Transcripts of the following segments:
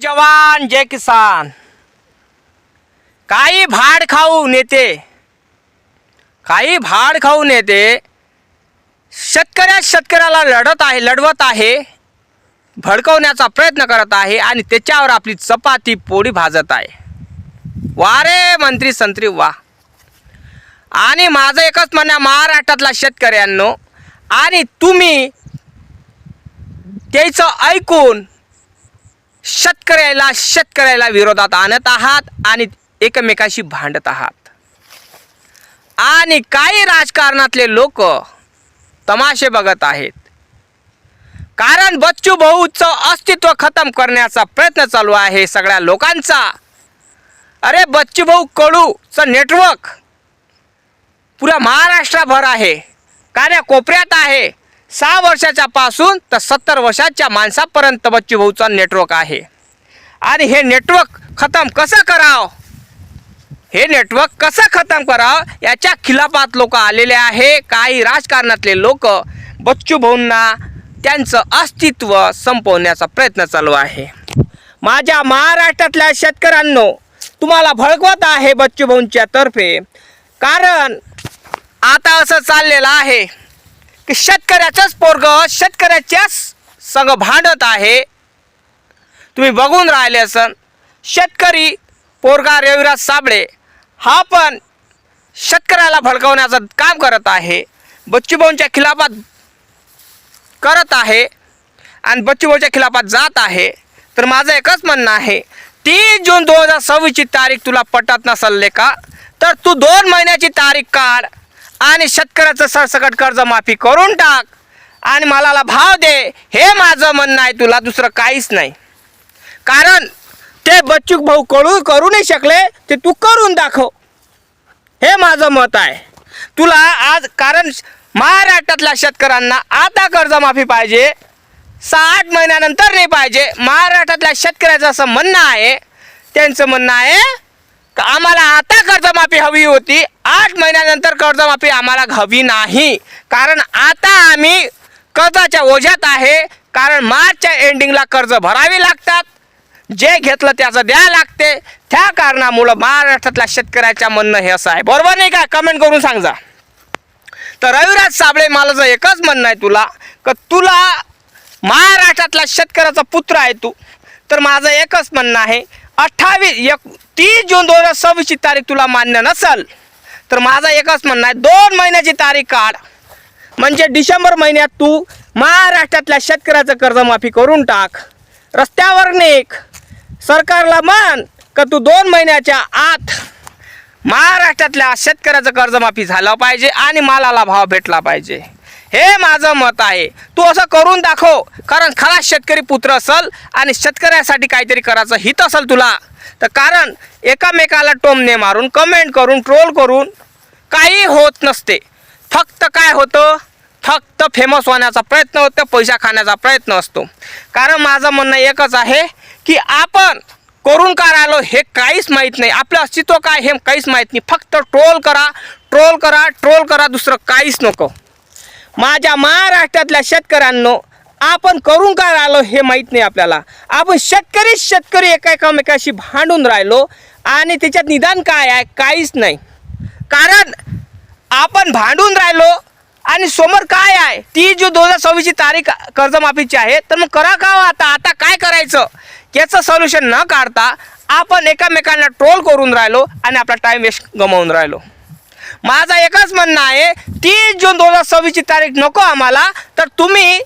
जवान जय किसान। काही भाड खाऊ नेते काही भाड खाऊ नेते शेतकऱ्या शेतकऱ्याला लढत आहे लढवत आहे भडकवण्याचा प्रयत्न करत आहे आणि त्याच्यावर आपली चपाती पोळी भाजत आहे. वा रे मंत्री संत्री वा. आणि माझं एकच म्हणणं महाराष्ट्रातला महाराष्ट्रातल्या शेतकऱ्यांनो आणि तुम्ही त्याचं ऐकून शेतकऱ्याला शेतकऱ्याला विरोधात आणत आहात आणि एकमेकाशी भांडत आहात. आणि काही राजकारणातले लोक तमाशे बघत आहेत. कारण बच्चू भाऊचं अस्तित्व खतम करण्याचा प्रयत्न चालू आहे सगळ्या लोकांचा. अरे बच्चू भाऊ कडूचं नेटवर्क पुऱ्या महाराष्ट्राभर आहे. कार्य कोपऱ्यात आहे. सहा वर्षाच्या पासून तर सत्तर वर्षाच्या माणसापर्यंत बच्चू भाऊचा नेटवर्क आहे. आणि हे नेटवर्क खतम कसं करावं? हे नेटवर्क कसं खतम करावं? याच्या खिलाफात लोक आलेले आहे. काही राजकारणातले लोक बच्चू भाऊंना त्यांचं अस्तित्व संपवण्याचा प्रयत्न चालू आहे. माझ्या महाराष्ट्रातल्या शेतकऱ्यांनो तुम्हाला भडकवत आहे बच्चू भाऊंच्या तर्फे. कारण आता असं चाललेलं आहे. की शेतकऱ्याचंच पोरग शेतकऱ्याच्याच संग भांडत आहे. तुम्ही बघून राहिले असन शेतकरी पोरगा रविराज साबळे हा पण शेतकऱ्याला भडकवण्याचं काम करत आहे. बच्चूभाऊंच्या खिलाफात करत आहे आणि बच्चूभाऊच्या खिलाफात जात आहे. तर माझं एकच म्हणणं आहे तीस जून दोन हजार सव्वीसची तारीख तुला पटत नसले का? तर तू दोन महिन्याची तारीख काढ. आणि शेतकऱ्याचं सरसकट कर्जमाफी करून टाक आणि मालाला भाव दे. हे माझं म्हणणं आहे तुला दुसरं काहीच नाही. कारण ते बच्चूक भाऊ कळू करू नाही शकले ते तू करून दाखव. हे माझं मत आहे. तुला आज कारण महाराष्ट्रातल्या शेतकऱ्यांना आता कर्जमाफी पाहिजे सहा आठ महिन्यानंतर नाही पाहिजे. महाराष्ट्रातल्या शेतकऱ्याचं असं म्हणणं आहे त्यांचं म्हणणं आहे का आम्हाला आता कर्जमाफी हवी होती आठ महिन्यानंतर कर्जमाफी आम्हाला हवी नाही. कारण आता आम्ही कर्जाच्या ओझ्यात आहे. कारण मार्चच्या एंडिंगला कर्ज भरावी लागतात. जे घेतलं त्याचं द्या लागते. त्या कारणामुळं महाराष्ट्रातल्या शेतकऱ्याच्या म्हणणं हे असं आहे. बरोबर नाही का? कमेंट करून सांग जा तर रविराज साबळे मला जर एकच म्हणणं आहे तुला का तुला महाराष्ट्रातला शेतकऱ्याचा पुत्र आहे तू तर माझं एकच म्हणणं आहे. अठ्ठावीस एक तीस जून दोन हजार सव्वीसची तारीख तुला मान्य नसेल तर माझा एकच म्हणणं आहे दोन महिन्याची तारीख काढ. म्हणजे डिसेंबर महिन्यात तू महाराष्ट्रातल्या शेतकऱ्याचं कर्जमाफी करून टाक. रस्त्यावर नेक. सरकारला म्हण का तू दोन महिन्याच्या आत महाराष्ट्रातल्या शेतकऱ्याचं कर्जमाफी झालं पाहिजे आणि मालाला भाव भेटला पाहिजे. हे माझं मत आहे. तू असं करून दाखव. कारण खरा शेतकरी पुत्र असल आणि शेतकऱ्यासाठी काहीतरी करायचं हित असेल तुला. तर कारण एकामेकाला टोमने मारून कमेंट करून ट्रोल करून काही होत नसते. फक्त काय होतं? फक्त फेमस होण्याचा प्रयत्न होतो पैसा खाण्याचा प्रयत्न असतो. कारण माझं म्हणणं एकच आहे की आपण करून का राहिलो हे काहीच माहीत नाही. आपलं अस्तित्व काय हे काहीच माहीत नाही. फक्त ट्रोल करा ट्रोल करा ट्रोल करा दुसरं काहीच नको. माझ्या महाराष्ट्रातल्या शेतकऱ्यांनो आपण करून काय राहिलो हे माहीत नाही आपल्याला. आपण शेतकरी शेतकरी एका एकामेकाशी भांडून राहिलो आणि त्याच्यात निदान काय आहे काहीच नाही. कारण आपण भांडून राहिलो आणि समोर काय आहे ती जी दोन हजार सव्वीसची तारीख कर्जमाफीची आहे तर मग करा का हो आता? आता काय करायचं? याचं सोल्युशन न काढता आपण एकामेकांना ट्रोल करून राहिलो आणि आपला टाईम वेस्ट गमावून राहिलो. माझा एकच म्हणणं आहे तीस जून दोन हजार सव्वीसची तारीख नको आम्हाला. तर तुम्ही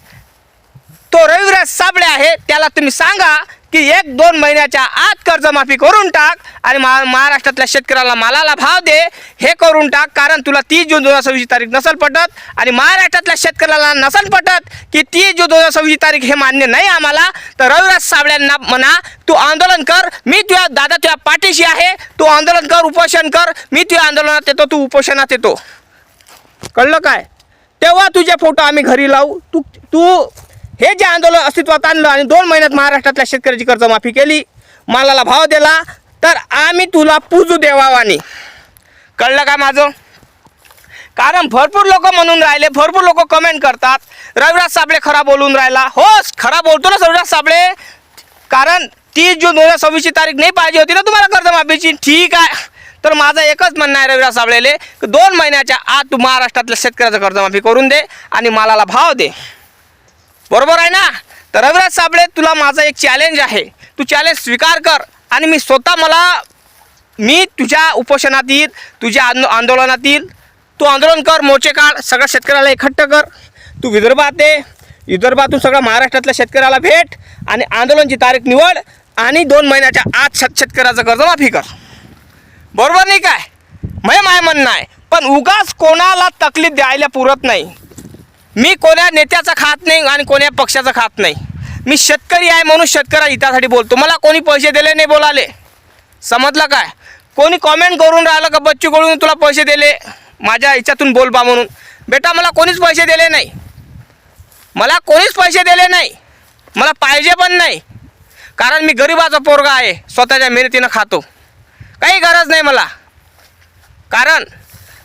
तो रविराज साबळे आहे त्याला तुम्ही सांगा. की एक दोन महिन्याच्या आत कर्जमाफी करून टाक आणि मा महाराष्ट्रातल्या शेतकऱ्याला मालाला भाव दे हे करून टाक कारण तुला तीस जून दोन हजार सव्वीस तारीख नसल पटत आणि महाराष्ट्रातल्या शेतकऱ्याला नसल पटत की तीस जून दोन हजार सव्वीस तारीख हे मान्य नाही आम्हाला तर रविराज साबळ्यांना म्हणा तू आंदोलन कर मी तुझ्या दादा तुझ्या पाठीशी आहे तू आंदोलन कर उपोषण कर मी तुझ्या आंदोलनात येतो तू उपोषणात येतो. कळलं काय? तेव्हा तुझे फोटो आम्ही घरी लावू तू तू हे जे आंदोलन अस्तित्वात आणलं आणि दोन महिन्यात महाराष्ट्रातल्या शेतकऱ्याची कर्जमाफी केली मालाला भाव दिला तर आम्ही तुला पूजू देवावानी. कळलं काय माझं? कारण भरपूर लोक म्हणून राहिले भरपूर लोक कमेंट करतात. रविराज साबळे खरा बोलून राहिला. हो खरा बोलतो ना रविराज साबळे. कारण तीस जून दोन हजार सव्वीसची तारीख नाही पाहिजे होती ना तुम्हाला कर्जमाफीची. ठीक आहे. तर माझं एकच म्हणणं आहे रविराज साबळेले की दोन महिन्याच्या आत तू महाराष्ट्रातल्या शेतकऱ्याचं कर्जमाफी करून दे आणि मालाला भाव दे. बरोबर आहे ना? तर रविराज साबळे तुला माझं एक चॅलेंज आहे. तू चॅलेंज स्वीकार कर आणि मी स्वतः मला मी तुझ्या उपोषणात येईल तुझ्या आंदो आंदोलनात येईल. तू आंदोलन कर मोर्चे काढ सगळ्या शेतकऱ्याला एकट्ठ कर. तू विदर्भात ये. विदर्भातून सगळ्या महाराष्ट्रातल्या शेतकऱ्याला भेट आणि आंदोलनची तारीख निवड आणि दोन महिन्याच्या आत शेत शेतकऱ्याचं कर्जमाफी कर. बरोबर नाही काय? मय माय म्हणणं आहे. पण उगाच कोणाला तकलीफ द्यायला पुरत नाही. मी कोण्या नेत्याचा खात नाही आणि कोण्या पक्षाचा खात नाही. मी शेतकरी आहे म्हणून शेतकऱ्या हितासाठी बोलतो. मला कोणी पैसे दिले नाही बोलाले. समजलं काय? कोणी कॉमेंट करून राहिलं का बच्चू कडून तुला पैसे दिले? माझ्या ह्याच्यातून बोल बा म्हणून. बेटा मला कोणीच पैसे दिले नाही. मला कोणीच पैसे दिले नाही. मला पाहिजे पण नाही. कारण मी गरिबाचा पोरगा आहे. स्वतःच्या मेहनतीनं खातो. काही गरज नाही मला. कारण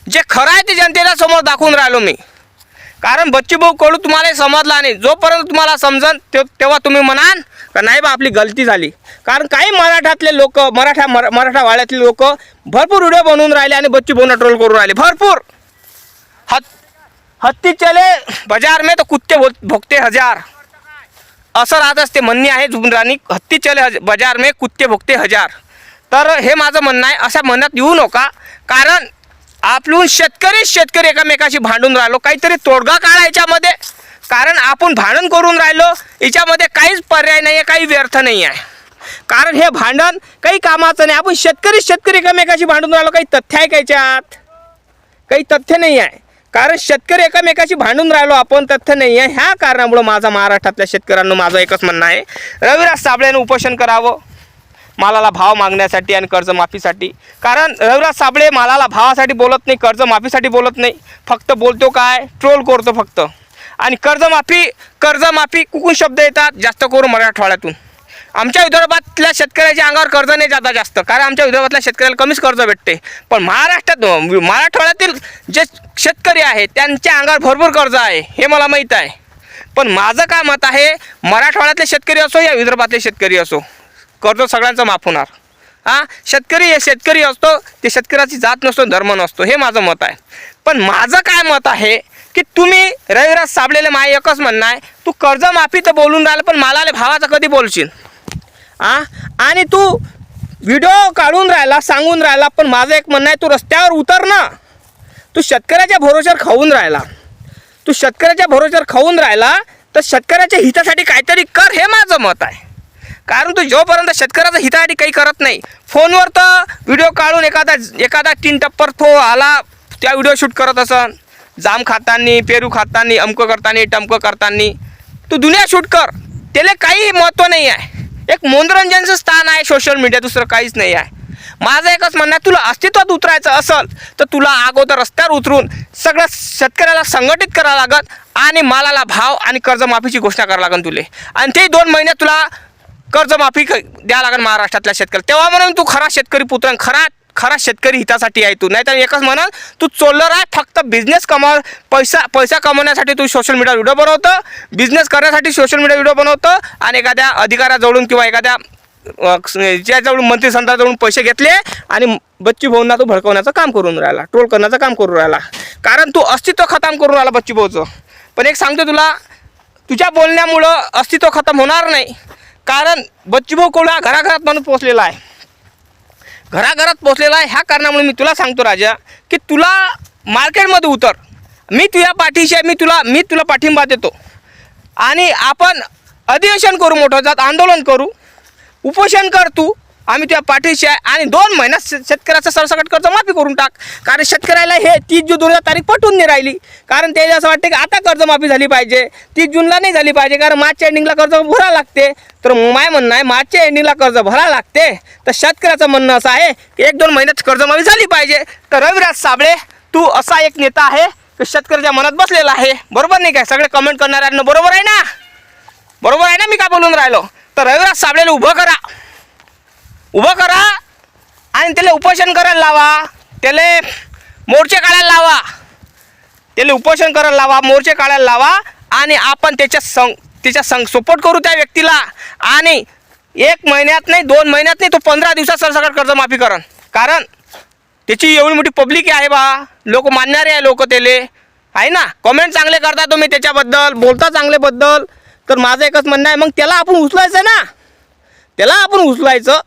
जे खरं आहे ते जनतेला समोर दाखवून राहिलो मी. कारण बच्चूभाऊ कडू तुम्हाला समजला नाही. जोपर्यंत तुम्हाला समजन ते तेव्हा तुम्ही म्हणाल का नाही बा आपली गलती झाली. कारण काही मराठातले लोक मराठा मरा मराठा वाड्यातले लोक भरपूर व्हिडिओ बनवून राहिले आणि बच्ची भाऊना ट्रोल करून राहिले. भरपूर. हत हत्ती चले बाजार में तो कुत्ते भो भोगते हजार. असं राहत असते म्हणणे आहे जुबरानी हत्ती चले हज बाजार में कुत्ते भोगते हजार. तर हे माझं म्हणणं आहे अशा म्हणत येऊ नका. कारण आपलून शेतकरी शेतकरी एकामेकाशी भांडून राहिलो. काहीतरी तोडगा काढा याच्यामध्ये. कारण आपण भांडण करून राहिलो याच्यामध्ये काहीच पर्याय नाही आहे काही व्यर्थ नाही आहे कारण हे भांडण काही कामाचं नाही. आपण शेतकरी शेतकरी एकामेकाशी भांडून राहिलो काही तथ्य आहे का याच्यात? काही तथ्य नाही आहे कारण शेतकरी एकामेकाशी भांडून राहिलो आपण तथ्य नाही आहे ह्या कारणामुळं माझा महाराष्ट्रातल्या शेतकऱ्यांना माझं एकच म्हणणं आहे. रविराज साबळेनं उपोषण करावं. मालाला भाव मागण्यासाठी आणि कर्जमाफीसाठी. कारण रविराज साबळे मालाला भावासाठी बोलत नाही कर्जमाफीसाठी बोलत नाही. फक्त बोलतो काय? ट्रोल करतो फक्त. आणि कर्जमाफी कर्जमाफी कुकून शब्द येतात? जास्त करून मराठवाड्यातून आमच्या विदर्भातल्या शेतकऱ्याच्या अंगावर कर्ज नाही जाता जास्त. कारण आमच्या विदर्भातल्या शेतकऱ्याला कमीच कर्ज भेटते. पण महाराष्ट्रात मराठवाड्यातील जे शेतकरी आहेत त्यांच्या अंगावर भरपूर कर्ज आहे. हे मला माहीत आहे. पण माझं काय मत आहे मराठवाड्यातले शेतकरी असो या विदर्भातले शेतकरी असो. कर्ज सगळ्यांचं माफ होणार. हां? शेतकरी हे शेतकरी असतो ते शेतकऱ्याची जात नसतो धर्म नसतो. हे माझं मत आहे. पण माझं काय मत आहे की तुम्ही रविराज साबलेले माय एकच म्हणणं आहे तू कर्जमाफी तर बोलून राहिलं पण मालाले भावाचं कधी बोलशील? हां? आणि तू व्हिडिओ काढून राहिला सांगून राहिला पण माझं एक म्हणणं आहे तू रस्त्यावर उतर ना. तू शेतकऱ्याच्या भरोश्यावर खाऊन राहिला. तू शेतकऱ्याच्या भरोश्यावर खाऊन राहिला तर शेतकऱ्याच्या हितासाठी काहीतरी कर हे माझं मत आहे. कारण तू जोपर्यंत शेतकऱ्याच्या हितासाठी काही करत नाही फोनवर तर व्हिडिओ काढून एखादा एखादा तीन टप्पर तो आला त्या व्हिडिओ शूट करत असन. जाम खातानी पेरू खातानी अमकं करतानी टमकं करतानी. तू दुनिया शूट कर. त्याला काही महत्त्व नाही आहे. एक मनोरंजनचं स्थान आहे सोशल मीडिया दुसरं काहीच नाही आहे. माझं एकच म्हणणं आहे तुला अस्तित्वात उतरायचं असेल तर तुला अगोदर रस्त्यावर उतरून सगळ्या शेतकऱ्याला संघटित करावं लागत आणि मालाला भाव आणि कर्जमाफीची घोषणा करावं लागेल तुले. आणि ते दोन महिन्यात तुला कर्जमाफी क- द्यावं लागेल महाराष्ट्रातल्या शेतकऱ्याला तेव्हा म्हणून तू खरा शेतकरी पुत्र खरा खरा शेतकरी हितासाठी आहे तू. नाहीतर एकच म्हणाल तू चोलर आहे फक्त बिझनेस कमाव पैसा पैसा कमवण्यासाठी तू सोशल मीडिया व्हिडिओ बनवतं बिझनेस करण्यासाठी सोशल मीडिया व्हिडिओ बनवतं आणि एखाद्या अधिकाऱ्याजवळून किंवा एखाद्या ज्याजवळून मंत्री संताजवळून पैसे घेतले आणि बच्चू भाऊंना तो भडकवण्याचं काम करून राहिला ट्रोल करण्याचं काम करून राहिला. कारण तू अस्तित्व खतम करून राहिला बच्चू भाऊचं. पण एक सांगतो तुला तुझ्या बोलण्यामुळं अस्तित्व खतम होणार नाही. कारण बच्चूभाऊ कोळा घराघरात म्हणून पोचलेला आहे. घराघरात पोचलेला आहे ह्या कारणामुळे मी तुला सांगतो राजा की तुला मार्केटमध्ये उतर. मी तुझ्या पाठीशी आहे मी तुला मी तुला पाठिंबा देतो. आणि आपण अधिवेशन करू मोठं जात आंदोलन करू. उपोषण कर तू. आम्ही तुझ्या पाठीशी आहे आणि दोन महिन्यात शेत- शेतकऱ्याचं सरसकट कर्ज माफी करून टाक. कारण शेतकऱ्याला हे तीस जून दोन हजार तारीख पटवून नाही राहिली. कारण त्याला असं वाटते की आता कर्जमाफी झाली पाहिजे. तीस जूनला नाही झाली पाहिजे. कारण मार्चच्या एंडिंगला कर्ज भरावं लागते. तर माय म्हणणं आहे मार्चच्या एंडिंगला कर्ज भरावं लागते. तर शेतकऱ्याचं म्हणणं असं आहे की एक दोन महिन्यात कर्जमाफी झाली पाहिजे. तर रविराज साबळे तू असा एक नेता आहे की शेतकऱ्याच्या मनात बसलेला आहे. बरोबर नाही काय? सगळे कमेंट करणाऱ्यांना बरोबर आहे ना? बरोबर आहे ना मी काय बोलून राहिलो? तर रविराज साबळेला उभं करा. उभं करा आणि त्याला उपोषण करायला लावा. त्याला मोर्चे काढायला लावा. त्याला उपोषण करायला लावा मोर्चे काढायला लावा आणि आपण त्याच्या संग त्याच्या संग सपोर्ट करू त्या व्यक्तीला. आणि एक महिन्यात नाही दोन महिन्यात नाही तो पंधरा दिवसात सरसकट कर्जमाफी करण. कारण त्याची एवढी मोठी पब्लिक आहे बा. लोक मानणारे आहे लोक त्याले. आहे ना? कमेंट चांगले करता तुम्ही त्याच्याबद्दल बोलता चांगल्याबद्दल तर माझं एकच म्हणणं आहे मग त्याला आपण उचलायचं ना? त्याला आपण उचलायचं.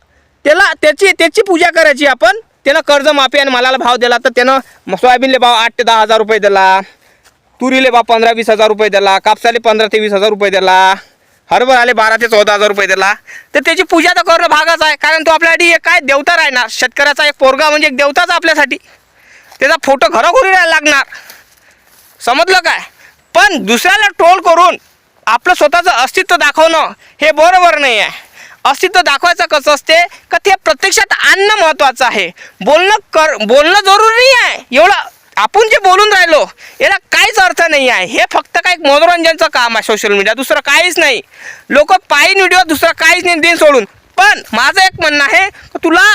त्याला त्याची त्याची पूजा करायची आपण. त्यानं कर्जमाफी आणि मालाला भाव दिला तर त्यानं सोयाबीनले भाव आठ ते दहा हजार रुपये दिला. तुरीले भाव पंधरा वीस हजार रुपये दिला. कापसाले पंधरा ते वीस हजार रुपये दिला. हरभराले बारा ते चौदा हजार रुपये दिला. तर त्याची पूजा तर करणं भागच आहे. कारण तो आपल्यासाठी एक काय देवता राहणार. शेतकऱ्याचा एक पोरगा म्हणजे एक देवताच आपल्यासाठी. त्याचा फोटो घरोघरी राहायला लागणार. समजलं काय? पण दुसऱ्याला ट्रोल करून आपलं स्वतःचं अस्तित्व दाखवणं हे बरोबर नाही आहे. अस्तित्व दाखवायचं कसं असते? का ते प्रत्यक्षात आणणं महत्त्वाचं आहे. बोलणं कर बोलणं जरुरी आहे. एवढं आपण जे बोलून राहिलो याला काहीच अर्थ नाही आहे. हे फक्त काही मनोरंजनचं काम आहे सोशल मीडिया दुसरं काहीच नाही. लोक पाहिन व्हिडिओ दुसरं काहीच नाही दिन सोडून. पण माझं एक म्हणणं आहे तुला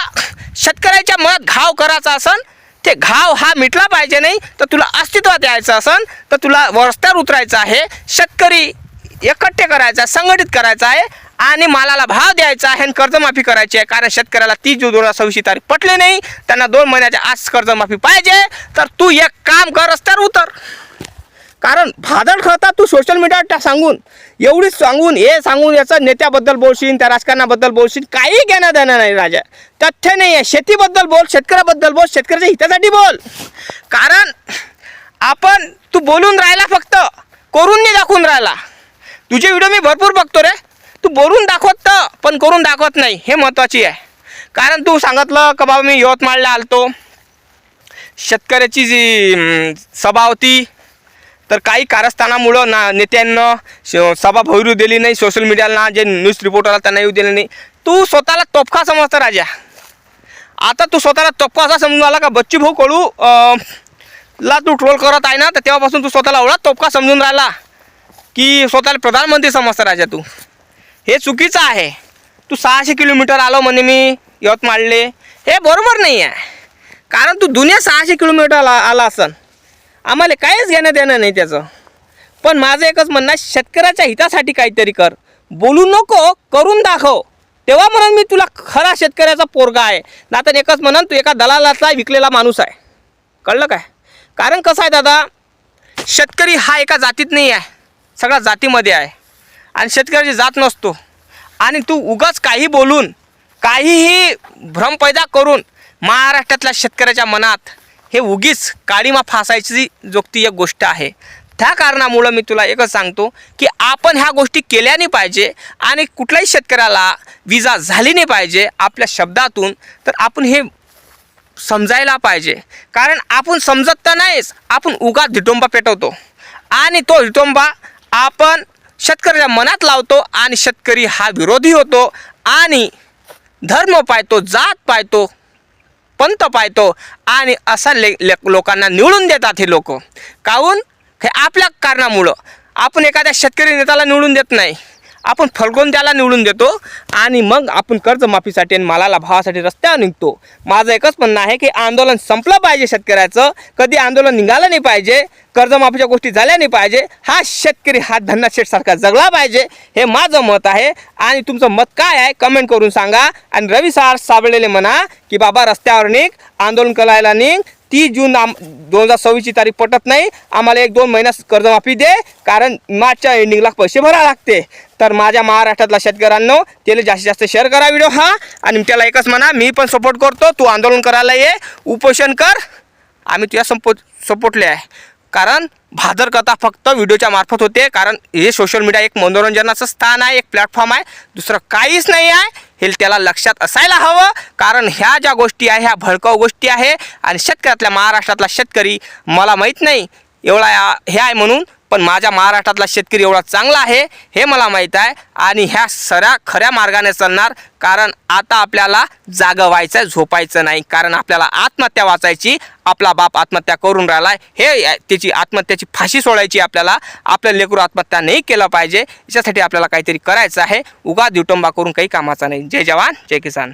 शेतकऱ्याच्या मनात घाव करायचा असन ते घाव हा मिटला पाहिजे नाही तर तुला अस्तित्वात यायचं असन तर तुला रस्त्यावर उतरायचं आहे शेतकरी एकट्ठे करायचा आहे संघटित करायचा आहे आणि मालाला भाव द्यायचा आहे आणि कर्जमाफी करायची आहे. कारण शेतकऱ्याला तीस जून दोन हजार सव्वीस तारीख पटली नाही. त्यांना दोन महिन्याच्या आज कर्जमाफी पाहिजे. तर तू एक काम कर रस्त्यावर उतर. कारण भादळ खळता तू सोशल मीडियावर सांगून एवढीच सांगून हे सांगून याचं नेत्याबद्दल बोलशील त्या राजकारणाबद्दल बोलशील काही घेणं देणं नाही राजा. तथ्य नाही आहे. शेतीबद्दल बोल शेतकऱ्याबद्दल बोल शेतकऱ्याच्या हितासाठी बोल. कारण आपण तू बोलून राहिला फक्त. करून नाही दाखवून राहिला. तुझे व्हिडिओ मी भरपूर बघतो रे. तू बोलून दाखवत पण करून दाखवत नाही. हे महत्त्वाची आहे. कारण तू सांगितलं का बाबा मी यवतमाळला आलतो. शेतकऱ्याची जी सभा होती तर काही कारस्थानामुळं ना नेत्यांना श- सभा भरू दिली नाही सोशल मीडियाला जे न्यूज रिपोर्टरला त्यांना येऊ दिले नाही. तू स्वतःला तोफका समजतं राजा. आता तू स्वतःला तोफका असा समजून आला का बच्ची भाऊ कडू ला तू ट्रोल करत आहे ना तर तेव्हापासून तू स्वतःला एवढा तोफका समजून राहिला की स्वतःला प्रधानमंत्री समजता राजा तू. हे चुकीचं आहे. तू सहाशे किलोमीटर आलो म्हणे मी यवतमाळले हे बरोबर नाही आहे कारण तू दुनिया सहाशे किलोमीटर आला आला असन. आम्हाला काहीच घेणं देणं नाही त्याचं. पण माझं एकच म्हणणं आहे, शेतकऱ्याच्या हितासाठी काहीतरी कर. बोलू नको करून दाखव. तेव्हा म्हणून मी तुला खरा शेतकऱ्याचा पोरगा आहे. नातं एकच म्हणून तू एका दलालाचा विकलेला माणूस आहे. कळलं काय? कारण कसं आहे दादा शेतकरी हा एका जातीत नाही आहे सगळ्या जातीमध्ये आहे. आणि शेतकऱ्याची जात नसतो. आणि तू उगाच काही बोलून काहीही भ्रम पैदा करून महाराष्ट्रातल्या शेतकऱ्याच्या मनात हे उगीच काळीमा फासायची जोगती एक गोष्ट आहे. त्या कारणामुळं मी तुला एकच सांगतो की आपण ह्या गोष्टी केल्या नाही पाहिजे आणि कुठल्याही शेतकऱ्याला विजा झाली नाही पाहिजे आपल्या शब्दातून तर आपण हे समजायला पाहिजे. कारण आपण समजत तर नाहीच आपण उगा धिटोंबा पेटवतो. आणि तो धिटोंबा आपण शेतकऱ्याच्या मनात लावतो आणि शेतकरी हा विरोधी होतो आणि धर्म पाहतो जात पाहतो पंत पाहतो आणि असा ले ले लोकांना निवडून देतात हे लोक. काहून? हे आपल्या कारणामुळं. आपण एखाद्या शेतकरी नेत्याला निवडून देत नाही. आपण फलगोंद्याला निवडून देतो आणि मग आपण कर्जमाफीसाठी आणि मालाला भावासाठी रस्त्यावर निघतो. माझं एकच म्हणणं आहे की आंदोलन संपलं पाहिजे शेतकऱ्याचं. कधी आंदोलन निघालं नाही पाहिजे कर्जमाफीच्या गोष्टी झाल्या नाही पाहिजे हा शेतकरी हा धन्ना शेठसारखा जगला पाहिजे हे माझं मत आहे. आणि तुमचं मत काय आहे कमेंट करून सांगा. आणि रवी सार साबळलेले म्हणा की बाबा रस्त्यावर निघ आंदोलन करायला निघ ती जून आम दोन हजार सव्वीसची तारीख पटत नाही. आम्हाला एक दोन महिन्यात कर्जमाफी दे कारण मार्चच्या एंडिंगला पैसे भरावे लागते. तर माझ्या महाराष्ट्रातल्या शेतकऱ्यांनो त्याला जास्तीत जास्त शेअर करा व्हिडिओ हा. आणि त्याला एकच म्हणा मी पण सपोर्ट करतो तू आंदोलन करायला ये उपोषण कर. आम्ही तुझ्या संपो सपोर्टले आहे. कारण भादर कथा फक्त व्हिडिओच्या मार्फत होते कारण हे सोशल मीडिया एक मनोरंजनाचं स्थान आहे एक प्लॅटफॉर्म आहे. दुसरं काहीच नाही आहे. हे त्याला लक्षात असायला हवं. कारण ह्या ज्या गोष्टी आहे ह्या भडकाऊ गोष्टी आहे आणि शेतकऱ्यातल्या महाराष्ट्रातला शेतकरी मला माहीत नाही एवढा हे आहे म्हणून पण माझ्या महाराष्ट्रातला शेतकरी एवढा चांगला आहे हे मला माहीत आहे. आणि ह्या सऱ्या खऱ्या मार्गाने चालणार कारण आता आपल्याला जागं व्हायचं झोपायचं नाही. कारण आपल्याला आत्महत्या वाचायची आपला बाप आत्महत्या करून राहिला हे त्याची आत्महत्याची फाशी सोडायची आपल्याला. आपलं लेकरू आत्महत्या नाही केलं पाहिजे. याच्यासाठी आपल्याला काहीतरी करायचं आहे. उगा दिवटंबा करून काही कामाचा नाही. जय जवान जय किसान.